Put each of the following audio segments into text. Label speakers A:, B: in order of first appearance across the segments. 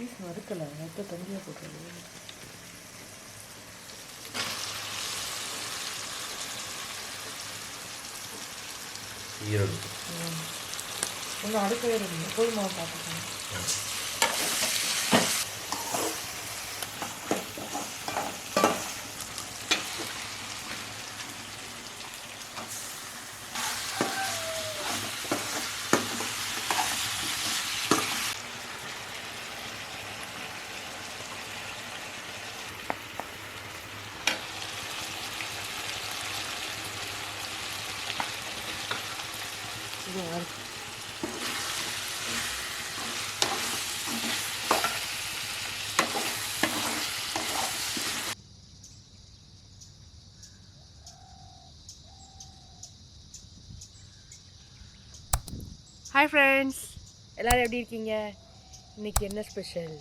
A: Piece மறுக்கலை. மொத்த தனியாக ஒன்றும் அடுக்கவே இல்லை போதுமா பார்த்துக்கோங்க இது யாரு ஹாய் ஃப்ரெண்ட்ஸ் எல்லோரும் எப்படி இருக்கீங்க? இன்றைக்கி என்ன ஸ்பெஷல்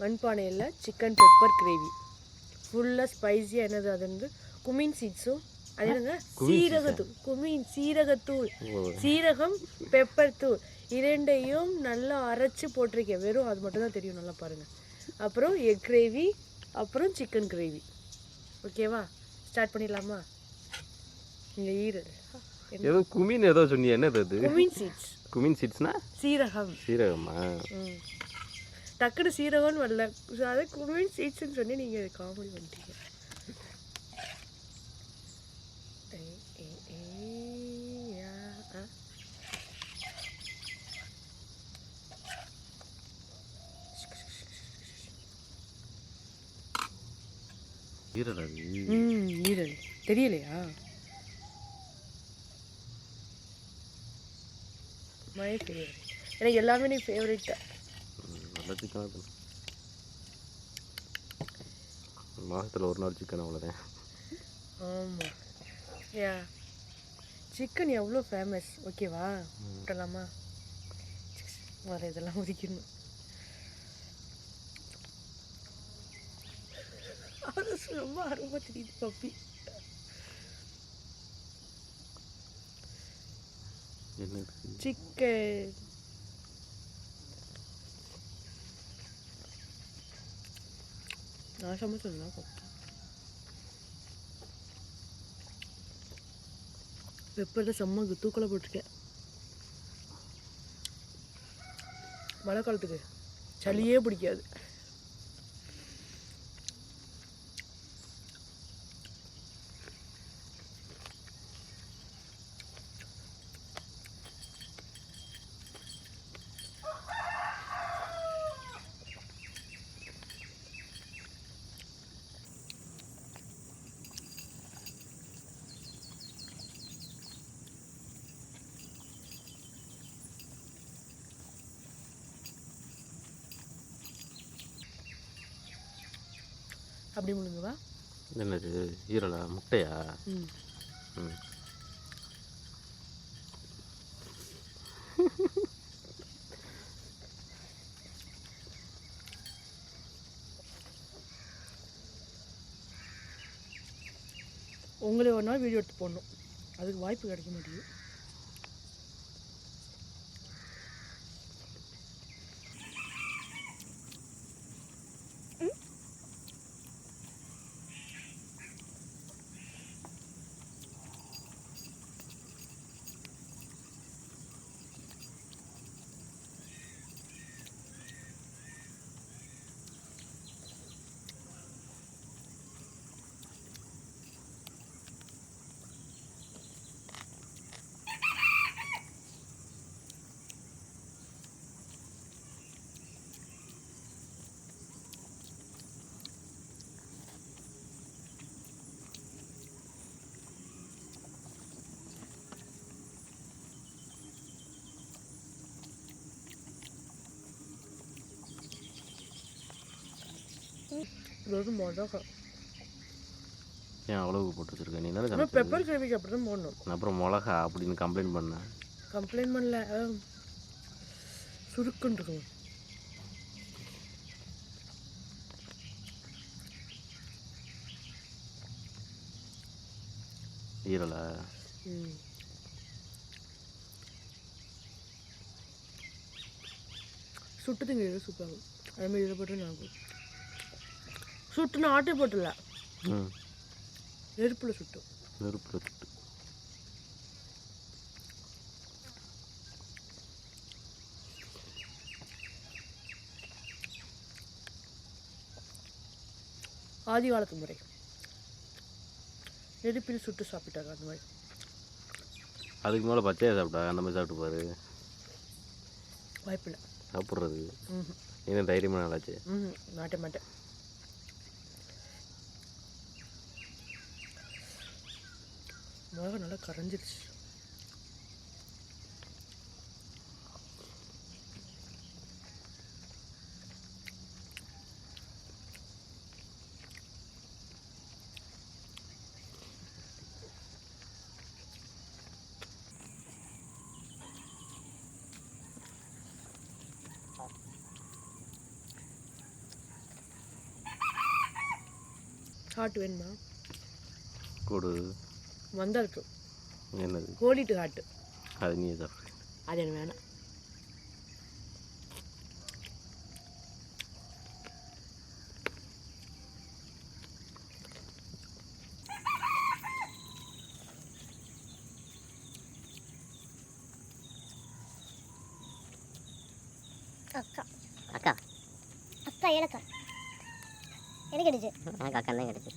A: மண்பானையில் சிக்கன் பெப்பர் கிரேவி ஃபுல்லாக ஸ்பைஸியாக என்னது அது வந்து குமின் சீட்ஸும் அது என்னங்க சீரகத்தூள். குமின் சீரகத்தூள். சீரகம் பெப்பர் தூள். இரண்டையும் நல்லா அரைச்சி போட்டிருக்கேன். வெறும் அது மட்டும் தான் தெரியும். நல்லா பாருங்கள் அப்புறம் எக் கிரேவி அப்புறம் சிக்கன் கிரேவி ஓகேவா ஸ்டார்ட் பண்ணிடலாமா? இந்த ஈரல்
B: ஏதோ குமின் ஏதோ சொன்னீங்க என்னது அது?
A: குமின் சீட்ஸ்
B: குமின் சீட்ஸ்னா?
A: சீரகம்.
B: சீரகமா?
A: ம். டக்குனு சீரகம்னு வரல. அதை குமின் சீட்ஸ்னு சொல்லி நீங்கள் காமெடி பண்ணிட்டீங்க.
B: ஈரல் அது.
A: ஈரல். தெரியலையா? மை ஃபேவரட் எனக்கு எல்லாமே நீ ஃபேவரட்
B: நல்ல மாதத்தில் ஒரு நாள் சிக்கன் அவ்வளோதான்
A: ஆமாம் யா. சிக்கன் எவ்வளோ ஃபேமஸ் ஓகேவா விட்டலாமா வர இதெல்லாம் ஒதுக்கணும் ரொம்ப ஆர்வமாக தெரியுது பப்பி. சிக்கன் நான் சமைச்சதுதான் பப்பி பெப்பரில் செம்ம தூக்கலை போட்டிருக்கேன் மழை காலத்துக்கு சளியே பிடிக்காது அப்படி முழுங்குவா?
B: என்னது ஈரலா? முட்டையா?
A: ம். உங்களை ஒரு நாள் வீடியோ எடுத்து போடணும். அதுக்கு வாய்ப்பு கிடைக்க மாட்டேங்குது. இது வந்து மிளகா
B: ஏன் அவ்வளவு போட்டு வச்சிருக்க? நீ தானே?
A: பெப்பர் கிரேவிக்கு அப்படி தான் போடணும்
B: அப்புறம் மிளகா அப்படின்னு கம்ப்ளைண்ட் பண்ணேன்
A: கம்ப்ளைண்ட் பண்ணல. சுருக்குன்னு இருக்கும்
B: ஈரலா.
A: ம். சுட்டு திங்கிறது சூப்பராக இருக்கும். அதுமாதிரி இதில் போட்டு நான் சுட்டுனா ஆட்டை போட்டுல நெருப்பில் சுட்டும்.
B: நெருப்பில் சுட்டு.
A: ஆதி காலத்து முறை. நெருப்பில் சுட்டு சாப்பிட்டாங்க அந்த மாதிரி.
B: அதுக்கு மேலே பச்சையாக சாப்பிட்டா? அந்த மாதிரி சாப்பிட்டு பாரு.
A: வாய்ப்பில்லை.
B: சாப்பிட்றது.
A: ம்
B: என்ன தைரியமாக நல்லாச்சு
A: ம் மாட்டேன் மாட்டேன். மிளகா நல்லா கரைஞ்சிருச்சு. ஹாட் வேணுமா?
B: கொடு.
A: வந்தா இருக்கு
B: என்னது
A: கோழிட்டு ஹாட்டு
B: அது நீ சாப்பிடு
A: அது எனக்கு வேணாம்
C: அக்கா
D: அக்கா
C: அக்கா எனக்கா எனக்கு அடிச்சு
D: எனக்கு அக்கா தான் கிடச்சி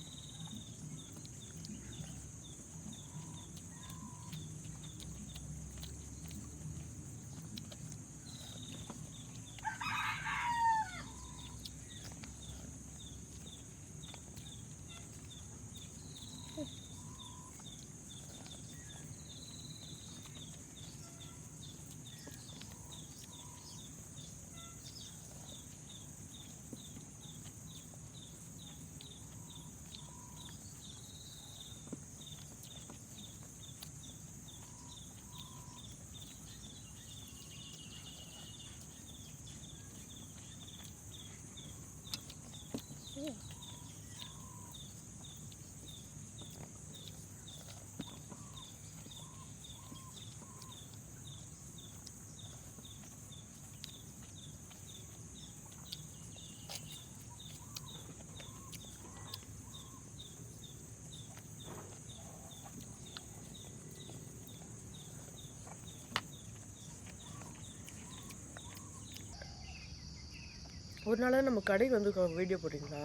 A: ஒரு நாளாக நம்ம கடைக்கு வந்து வீடியோ போடுறீங்களா?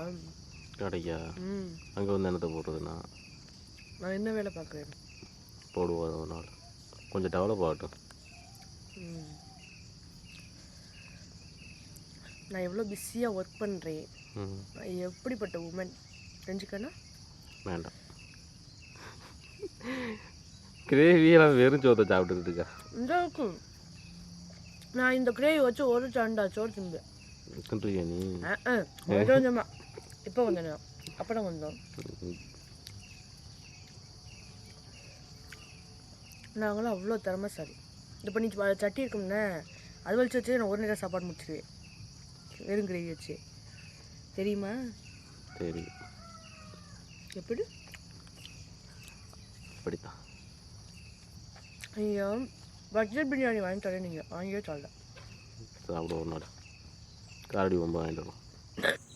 B: கடைக்கா?
A: ம்.
B: அங்கே வந்து என்னத்தை போடுறதுண்ணா
A: நான் என்ன வேலை பார்க்குறேன்?
B: போடுவோம் ஒரு நாள். கொஞ்சம் டெவலப் ஆகட்டும்.
A: நான் எவ்வளோ பிஸியாக ஒர்க் பண்ணுறேன்
B: ம்.
A: நான் எப்படிப்பட்ட உமன் தெரிஞ்சுக்கண்ணா?
B: வேண்டாம். கிரேவியெல்லாம் வெறும் சோத்தை சாப்பிட்டுக்கிட்டு இருக்கா?
A: இந்த நான் இந்த கிரேவி வச்சு ஒரு சாண்டா சோறு திம்பேன். கொஞ்சம் கொஞ்சமா. இப்போ கொஞ்சம் அப்புறம் கொஞ்சம். நாங்களும் அவ்வளோ திறமைசாலி. இப்போ நீ சட்டி இருக்கும்னே அது வச்சு வச்சு நான் ஒரு நேரம் சாப்பாடு முடிச்சிடுவேன் வெறும் கிரேவி வச்சு. தெரியுமா?
B: சரி
A: எப்படி?
B: அப்படித்தான்.
A: ஐயோ பட்ஜெட் பிரியாணி வாங்கி தரேன் நீங்கள் வாங்கியே சொல்லல.
B: சாப்பிடுவோம் ஒரு நாள் காரடி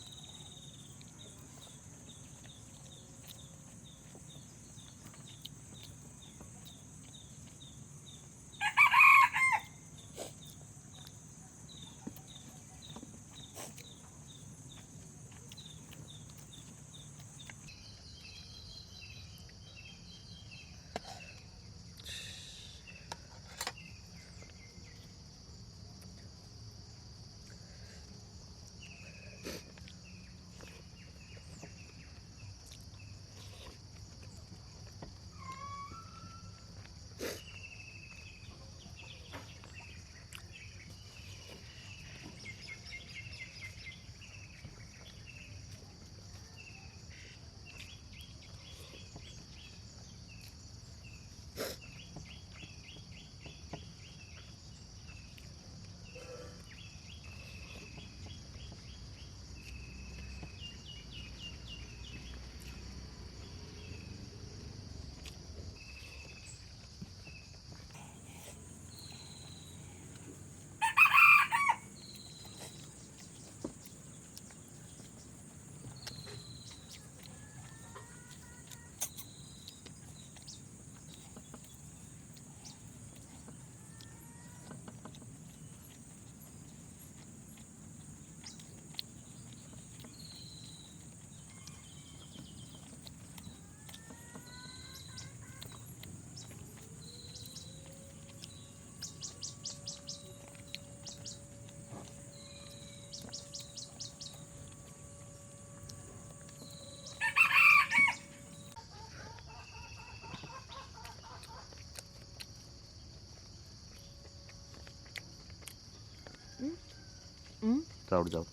B: આવડી
A: જાવ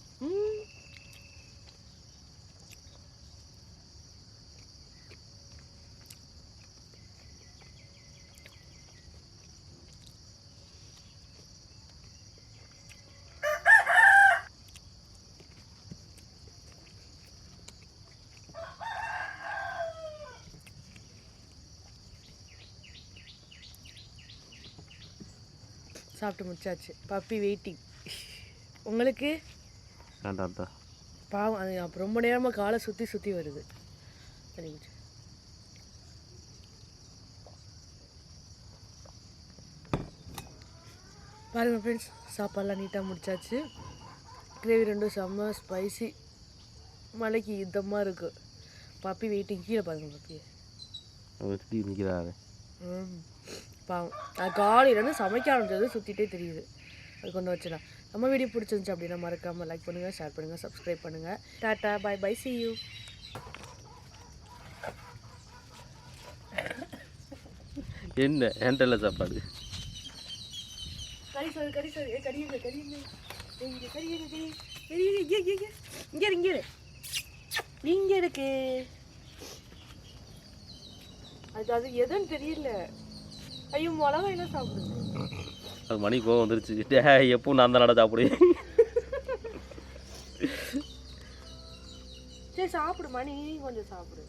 A: சாப்பிட்டு முடிச்சாச்சு. பப்பி வெயிட்டிங் உங்களுக்கு?
B: வேண்டாம்டா
A: பாவம் அது அப்போ ரொம்ப நேரமாக காலை சுற்றி சுற்றி வருது. சரி குச்சி. பாருங்கள் ஃப்ரெண்ட்ஸ் சாப்பாடெலாம் நீட்டாக முடிச்சாச்சு. கிரேவி ரெண்டும் செம்ம ஸ்பைசி மலைக்கு இதமாக இருக்குது பப்பி வெயிட்டிங் கீழே பாருங்கள் பப்பி.
B: நிற்கிறாரு
A: ம். பாவம். காலையிலேருந்து சமைக்க ஆரம்பிச்சது சுற்றிட்டே தெரியுது. அது கொண்டு வச்சுலாம் நம்ம வீடியோ பிடிச்சிருந்துச்சு அப்படின்னா மறக்காமல் லைக் பண்ணுங்கள் ஷேர் பண்ணுங்கள் சப்ஸ்கிரைப் பண்ணுங்கள் tata bye bye see you
B: என்ன? என்கிட்ட இல்லை சாப்பாடு.
A: கறி சொல்லு கறி ஏ கறி கறி இங்கே கறி கறி இங்கே இங்கே இங்கே இங்கே இங்கே இரு. இங்கே இருக்கு. அது அது எதுன்னு தெரியல. ஐயோ மிளகா எல்லாம் சாப்பிடுது.
B: அது மணி கோவம் வந்துருச்சு. டே எப்போ நான் தான் நட சாப்பிடு
A: சரி சாப்பிடு மணி கொஞ்சம் சாப்பிடு.